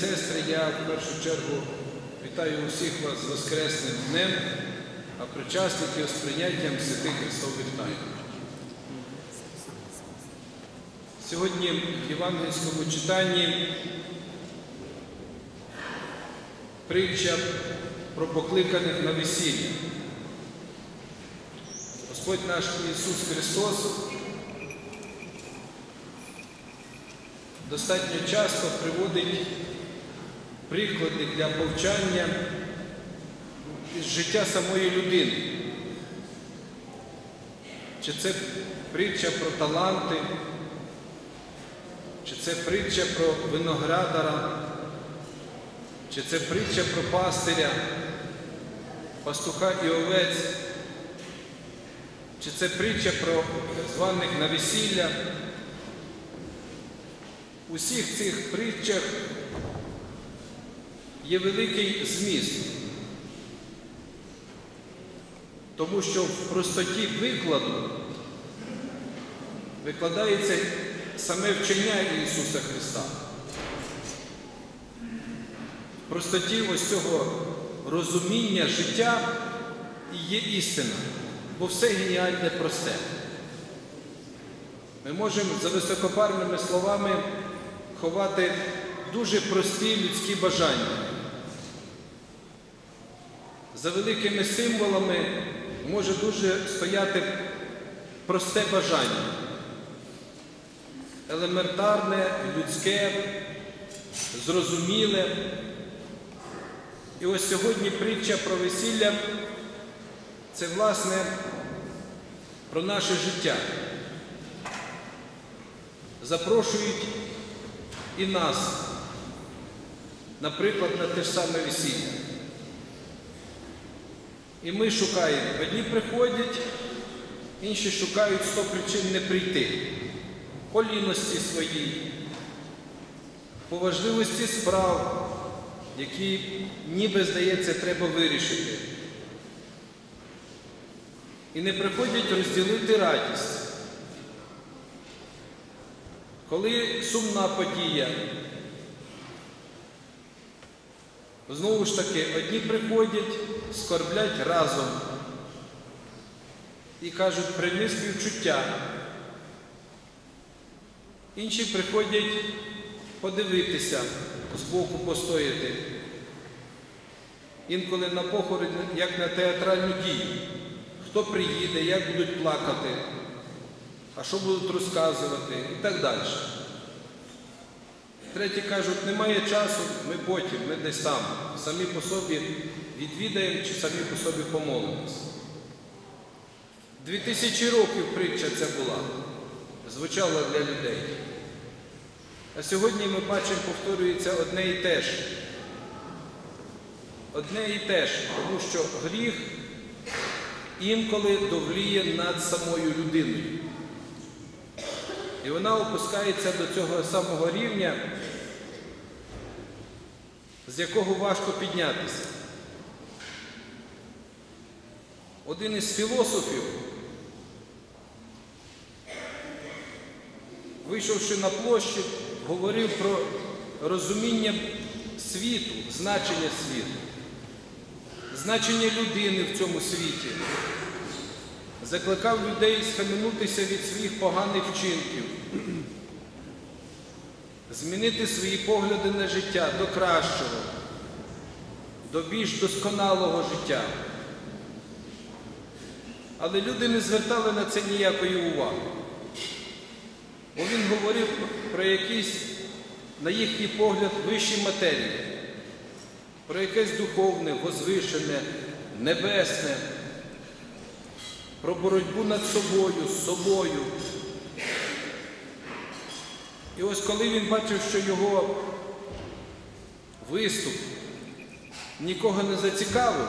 сестри, я в першу чергу вітаю усіх вас з Воскресним днем, а причасників з прийняттям святих Христових тайн. Сьогодні в євангельському читанні притча про покликаних на весілля. Господь наш Ісус Христос достатньо часто приводить приклади для повчання із життя самої людини. Чи це притча про таланти, чи це притча про виноградара, чи це притча про пастиря, пастуха і овець, чи це притча про званих на весілля. У всіх цих притчах є великий зміст, тому що в простоті викладу викладається саме вчення Ісуса Христа. В простоті ось цього розуміння життя є істина, бо все геніальне просте. Ми можемо за високопарними словами ховати дуже прості людські бажання. За великими символами може дуже стояти просте бажання. Елементарне, людське, зрозуміле. І ось сьогодні притча про весілля це, власне, про наше життя. Запрошують і нас, наприклад, на те ж саме весілля. І ми шукаємо, одні приходять, інші шукають сто причин не прийти, по ліності своїй, по важливості справ, які, ніби здається, треба вирішити. І не приходять розділити радість. Коли сумна подія, знову ж таки, одні приходять, скорблять разом і кажуть, прийми співчуття. Інші приходять подивитися, збоку постояти. Інколи на похорон, як на театральну дію. Хто приїде, як будуть плакати, а що будуть розказувати і так далі. Треті кажуть, немає часу, ми потім, ми десь там, самі по собі відвідаємо чи самі по собі помолимось. Дві тисячі років притча ця була, звучала для людей. А сьогодні ми бачимо, повторюється одне і те ж. Одне і те ж, тому що гріх інколи довліє над самою людиною. І вона опускається до цього самого рівня, з якого важко піднятися. Один із філософів, вийшовши на площу, говорив про розуміння світу, значення світу, значення людини в цьому світі закликав людей схаменутися від своїх поганих вчинків, змінити свої погляди на життя до кращого, до більш досконалого життя. Але люди не звертали на це ніякої уваги. Бо він говорив про якісь, на їхній погляд, вищі матерії, про якесь духовне, возвишене, небесне про боротьбу над собою, з собою. І ось коли він бачив, що його виступ нікого не зацікавив,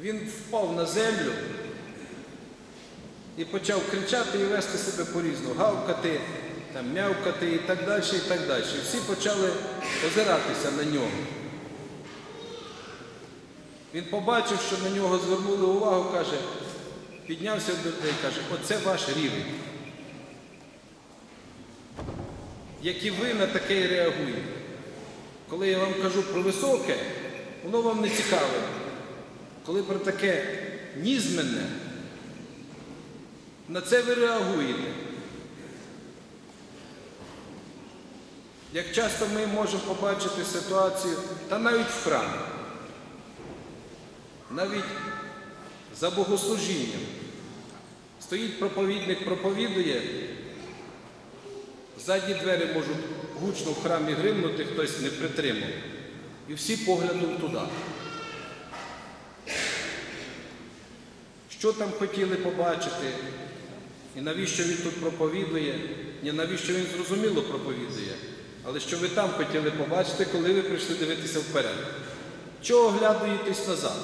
він впав на землю і почав кричати і вести себе по-різному, гавкати, там, мявкати і так далі, і так далі. Всі почали озиратися на нього. Він побачив, що на нього звернули увагу, каже, піднявся до людей каже, оце ваш рівень. Як і ви на таке реагуєте. Коли я вам кажу про високе, воно вам не цікаве. Коли про таке нізменне, на це ви реагуєте. Як часто ми можемо побачити ситуацію, та навіть в храмі, навіть за богослужінням, стоїть проповідник, проповідує, задні двері можуть гучно в храмі гримнути, хтось не притримав. І всі поглядом туди. Що там хотіли побачити, і навіщо він тут проповідує, ні навіщо він зрозуміло проповідує, але що ви там хотіли побачити, коли ви прийшли дивитися вперед? Чого оглядуєтесь назад?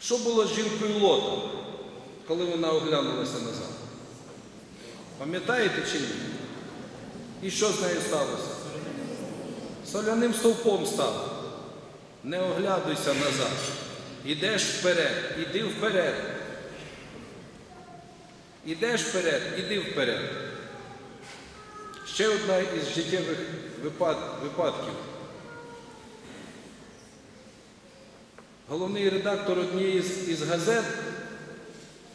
Що було з жінкою Лота, коли вона оглянулася назад? Пам'ятаєте чи ні? І що з нею сталося? Соляним стовпом став. Не оглядуйся назад. Ідеш вперед, іди вперед. Ідеш вперед, іди вперед. Ще одна із життєвих випад- випадків. Головний редактор однієї із газет,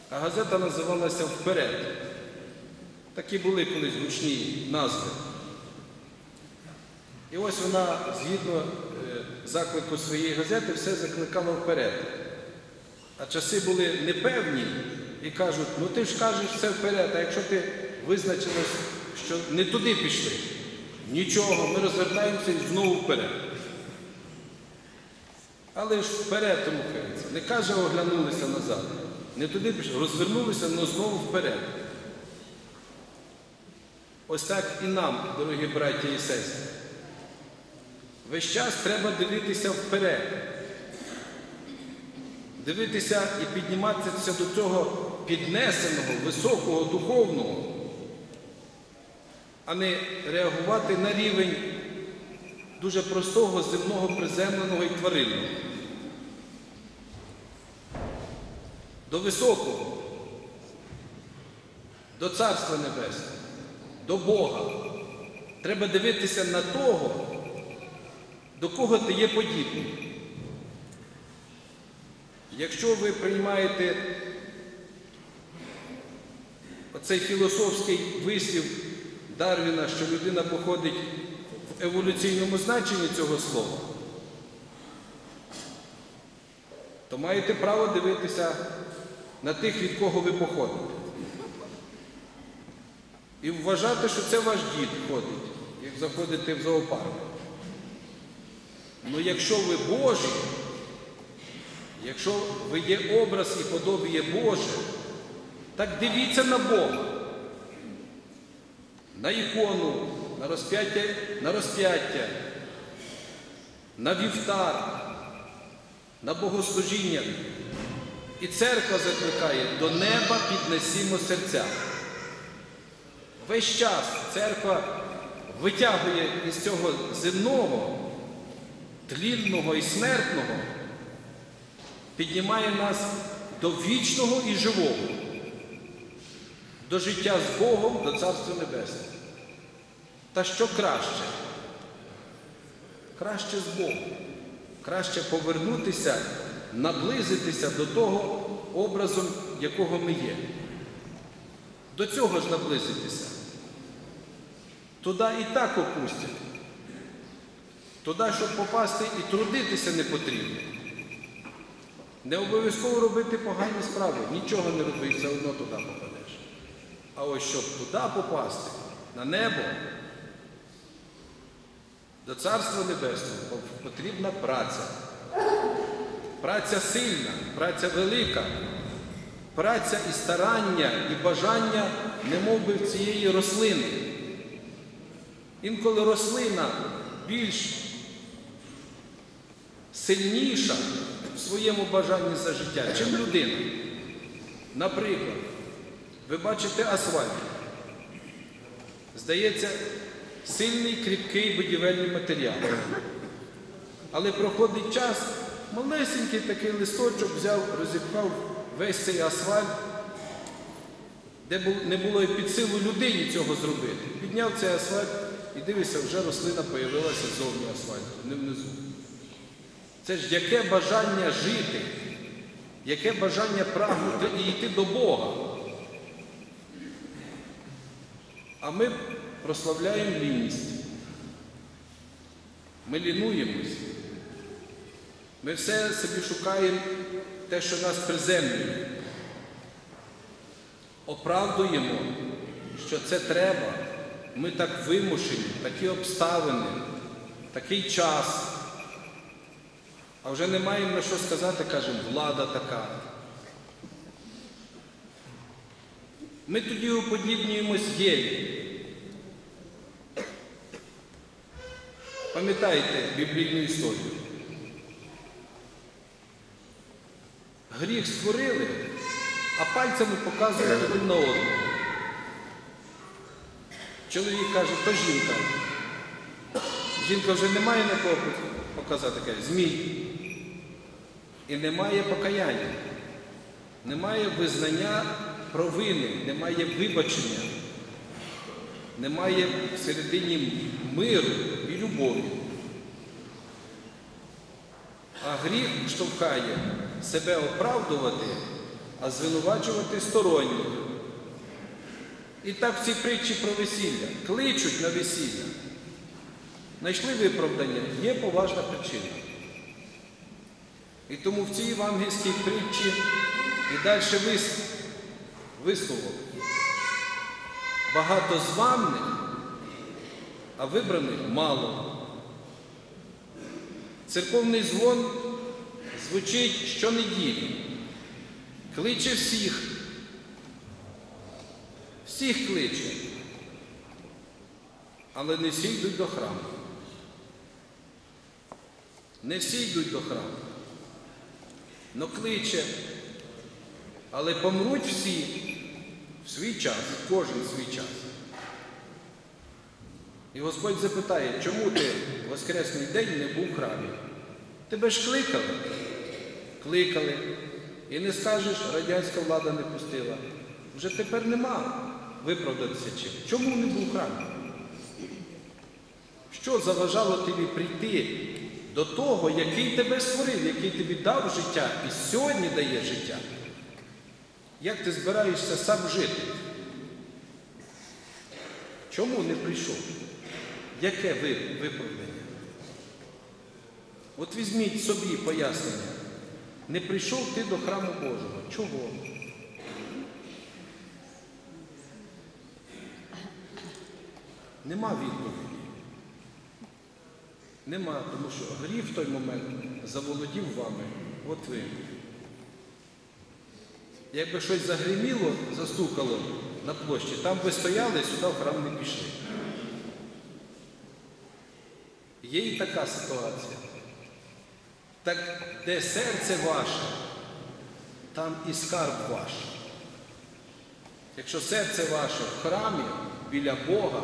а газета називалася Вперед. Такі були колись гучні назви. І ось вона, згідно е, заклику своєї газети, все закликала вперед. А часи були непевні і кажуть, ну ти ж кажеш все вперед, а якщо ти визначилась, що не туди пішли, нічого, ми розвертаємося і знову вперед. Але ж вперед рухається. Не каже, оглянулися назад. Не туди пішли, розвернулися, але знову вперед. Ось так і нам, дорогі браті і сестри. Весь час треба дивитися вперед. Дивитися і підніматися до цього піднесеного, високого, духовного, а не реагувати на рівень дуже простого, земного, приземленого і тваринного. До високого, до Царства Небесного, до Бога. Треба дивитися на того, до кого ти є подібний. Якщо ви приймаєте оцей філософський вислів Дарвіна, що людина походить еволюційному значенні цього слова, то маєте право дивитися на тих, від кого ви походите. І вважати, що це ваш дід ходить, як заходите в зоопарк. Ну якщо ви Божі, якщо ви є образ і подобіє Боже, так дивіться на Бога, на ікону, на розп'яття, на розп'яття, на вівтар, на богослужіння. І церква закликає до неба піднесімо серця. Весь час церква витягує із цього земного, тлінного і смертного, піднімає нас до вічного і живого, до життя з Богом, до Царства Небесного. Та що краще? Краще з Богом. Краще повернутися, наблизитися до того образу, якого ми є. До цього ж наблизитися. Туди і так опустять. Туди, щоб попасти, і трудитися не потрібно. Не обов'язково робити погані справи, нічого не роби, все одно туди попадеш. А ось щоб туди попасти, на небо, до Царства Небесного потрібна праця. Праця сильна, праця велика, праця і старання, і бажання, немов би в цієї рослини. Інколи рослина більш сильніша в своєму бажанні за життя, чим людина. Наприклад, ви бачите асфальт. Здається, сильний, кріпкий будівельний матеріал. Але проходить час, малесенький такий листочок взяв, розіпхав весь цей асфальт, де не було і під силу людині цього зробити. Підняв цей асфальт і дивишся, вже рослина появилася зовні асфальту, не внизу. Це ж яке бажання жити, яке бажання прагнути і йти до Бога. А ми прославляємо лінність. Ми лінуємось. Ми все собі шукаємо те, що нас приземлює. Оправдуємо, що це треба. Ми так вимушені, такі обставини, такий час. А вже не маємо на що сказати, кажемо, влада така. Ми тоді уподібнюємось Єві. Пам'ятаєте біблійну історію? Гріх створили, а пальцями показують один на одного. Чоловік каже, то жінка. Жінка вже не має на кого показати, каже, змій. І немає покаяння, немає визнання провини, немає вибачення, немає всередині миру любові. А гріх штовхає себе оправдувати, а звинувачувати сторонніх. І так в цій притчі про весілля кличуть на весілля. Знайшли виправдання, є поважна причина. І тому в цій євангельській притчі і далі вис- висновок. Багато званих, а вибраних мало. Церковний дзвон звучить щонеділі, кличе всіх. Всіх кличе, але не всі йдуть до храму. Не всі йдуть до храму. Но кличе, але помруть всі в свій час, кожен свій час. І Господь запитає, чому ти в Воскресний день не був в храмі? Тебе ж кликали? Кликали. І не скажеш, радянська влада не пустила. Вже тепер нема виправдатися чим. Чому не був в храмі? Що заважало тобі прийти до того, який тебе створив, який тобі дав життя і сьогодні дає життя? Як ти збираєшся сам жити? Чому не прийшов? Яке виправдання? От візьміть собі пояснення. Не прийшов ти до храму Божого. Чого? Нема відповіді. Нема, тому що гріх в той момент заволодів вами. От ви. Якби щось загриміло, застукало на площі, там би стояли, сюди в храм не пішли. Є і така ситуація. Так де серце ваше, там і скарб ваш. Якщо серце ваше в храмі біля Бога,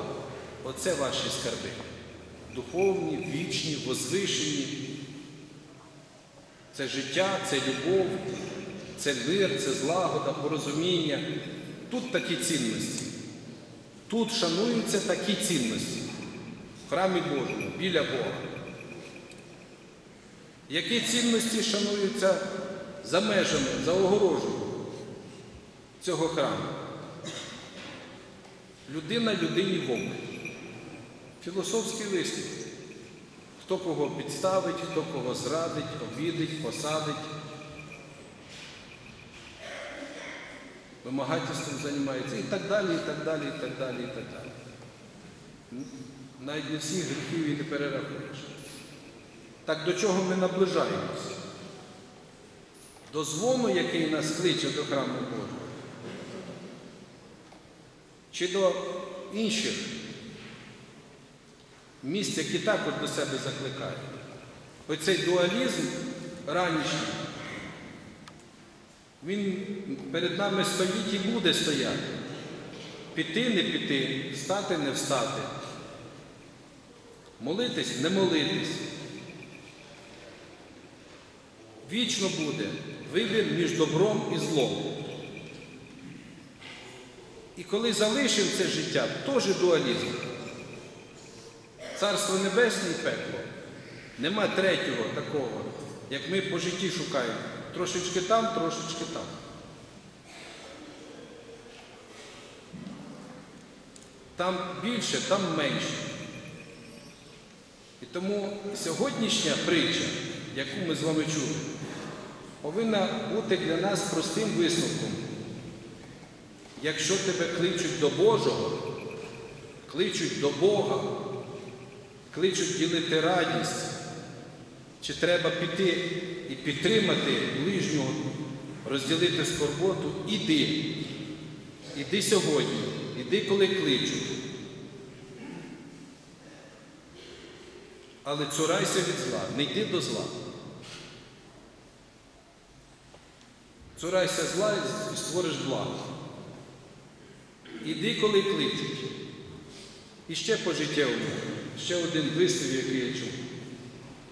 оце ваші скарби. Духовні, вічні, возвишені. Це життя, це любов, це мир, це злагода, порозуміння. Тут такі цінності. Тут шануються такі цінності. В храмі Божому, біля Бога. Які цінності шануються за межами, за огорожею цього храму? Людина людині вовк. Філософський вислів. Хто кого підставить, хто кого зрадить, обідить, посадить. Вимагательством займається і так далі, і так далі, і так далі, і так далі. Навіть не всіх гріхів і не перерахуєш. Так до чого ми наближаємося? До дзвону, який нас кличе до храму Божого? Чи до інших місць, які також до себе закликають? Оцей дуалізм ранішній, він перед нами стоїть і буде стояти. Піти, не піти, встати, не встати. Молитись, не молитись. Вічно буде вибір між добром і злом. І коли залишив це життя, теж дуалізм. Царство Небесне і пекло. Нема третього такого, як ми по житті шукаємо. Трошечки там, трошечки там. Там більше, там менше. І тому сьогоднішня притча, яку ми з вами чули, повинна бути для нас простим висновком. Якщо тебе кличуть до Божого, кличуть до Бога, кличуть ділити радість, чи треба піти і підтримати ближнього, розділити скорботу, іди. Іди сьогодні, іди, коли кличуть. Але цурайся від зла, не йди до зла. Цурайся зла і створиш благо. Іди, коли кличуть. І ще по життєвому, ще один вислів, який я чув.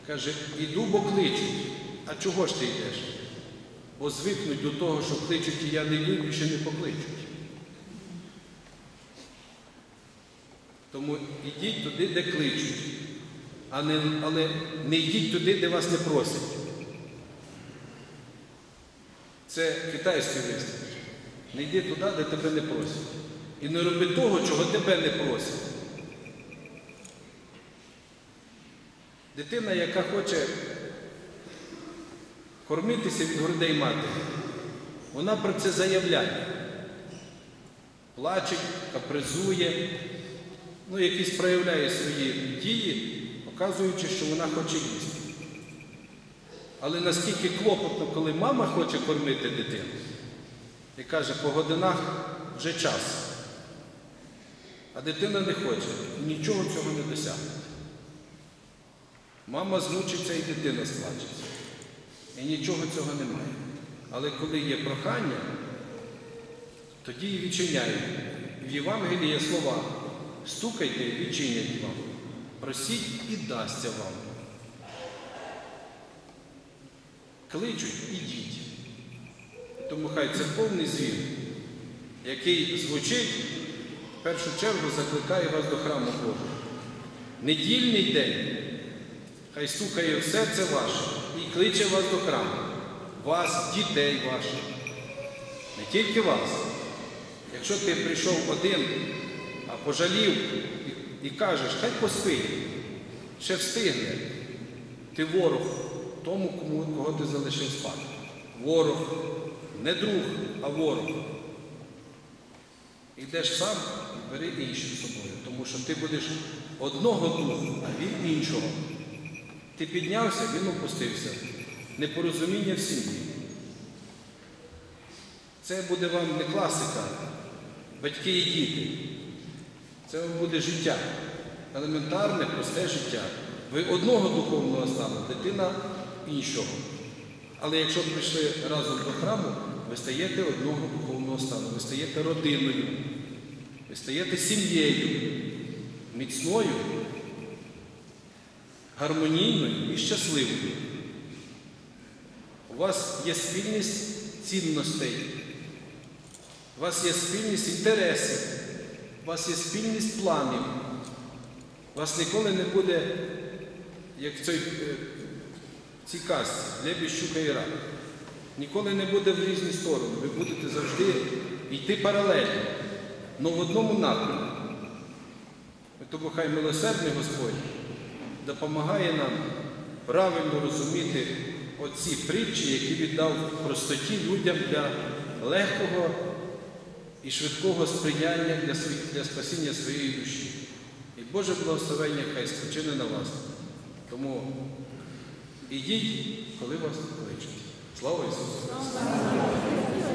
Каже, іду, бо кличуть. А чого ж ти йдеш? Бо звикнуть до того, що кличуть, і я не йду, більше не покличуть. Тому йдіть туди, де кличуть, а не, але не йдіть туди, де вас не просять. Це китайський вислів. Не йди туди, де тебе не просять. І не роби того, чого тебе не просять. Дитина, яка хоче кормитися від грудей матері, вона про це заявляє. Плаче, капризує, ну, якісь проявляє свої дії, показуючи, що вона хоче їсти. Але наскільки клопотно, коли мама хоче кормити дитину і каже, по годинах вже час. А дитина не хоче, нічого цього не досягне. Мама змучиться і дитина сплачеться. І нічого цього немає. Але коли є прохання, тоді і відчиняють. В Євангелії є слова стукайте і відчинять вам. Просіть і дасться вам. Кличуть, ідіть. Тому хай це повний звір, який звучить, в першу чергу закликає вас до храму Божого. Недільний день, хай стукає в серце ваше і кличе вас до храму, вас, дітей ваших, не тільки вас. Якщо ти прийшов один, а пожалів і, і кажеш, хай поспить, ще встигне, ти ворог тому, кому, кого ти залишив спати. Ворог, не друг, а ворог. Йдеш сам і бери інших з собою, тому що ти будеш одного духу, а він іншого. Ти піднявся, він опустився. Непорозуміння в сім'ї. Це буде вам не класика, батьки і діти. Це буде життя. Елементарне, просте життя. Ви одного духовного стану, дитина іншого. Але якщо прийшли разом до храму, ви стаєте одного духовного стану, ви стаєте родиною, ви стаєте сім'єю, міцною, гармонійною і щасливою. У вас є спільність цінностей, у вас є спільність інтересів, у вас є спільність планів. Вас ніколи не буде, як в цій, цій казці, щука і рак. Ніколи не буде в різні сторони. Ви будете завжди йти паралельно, але в одному напрямку. Тому хай милосердний Господь допомагає нам правильно розуміти оці притчі, які віддав простоті людям для легкого і швидкого сприяння для, для спасіння своєї душі. І Боже благословення хай спочине на вас. Тому ідіть, коли вас кличуть. Слава Ісусу! Христу!